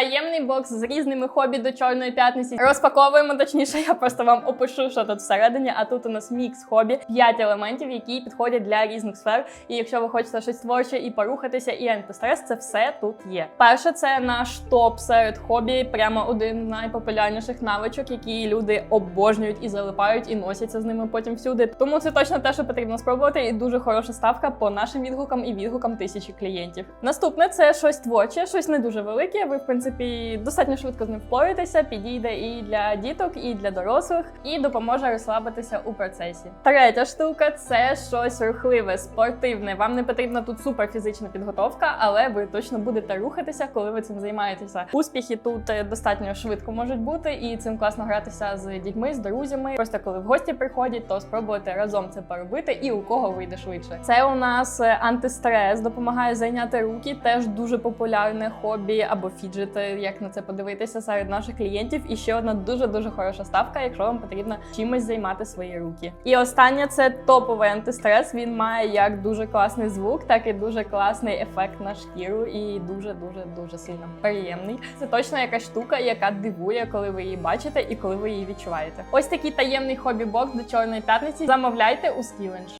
Таємний бокс з різними хобі до чорної п'ятниці. Розпаковуємо точніше, я просто вам опишу, що тут всередині. А тут у нас мікс хобі, 5 елементів, які підходять для різних сфер. І якщо ви хочете щось творче і порухатися, і антистрес, це все тут є. Перше, це наш топ серед хобі, прямо один з найпопулярніших навичок, які люди обожнюють і залипають, і носяться з ними потім всюди. Тому це точно те, що потрібно спробувати, і дуже хороша ставка по нашим відгукам і відгукам тисячі клієнтів. Наступне це щось творче, щось не дуже велике. Ви, в принципі, достатньо швидко з ним впораєтеся, підійде і для діток, і для дорослих, і допоможе розслабитися у процесі. Третя штука це щось рухливе, спортивне. Вам не потрібна тут суперфізична підготовка, але ви точно будете рухатися, коли ви цим займаєтеся. Успіхи тут е, достатньо швидко можуть бути, і цим класно гратися з дітьми, з друзями. Просто коли в гості приходять, то спробуйте разом це поробити, і у кого вийде швидше. Це у нас е, антистрес, допомагає зайняти руки. Теж дуже популярне хобі або фіджит, е, як на це подивитися серед наших клієнтів. І ще одна дуже дуже хороша ставка, якщо вам потрібно чимось займати свої руки. І останнє це топовий антистрес. Він має як дуже класний звук, так і дуже класний ефект на шкіру, і дуже дуже дуже сильно приємний. Це точно якась штука, яка дивує, коли ви її бачите і коли ви її відчуваєте. Ось такий таємний хобі бокс до чорної п'ятниці. Замовляйте у Skillenge.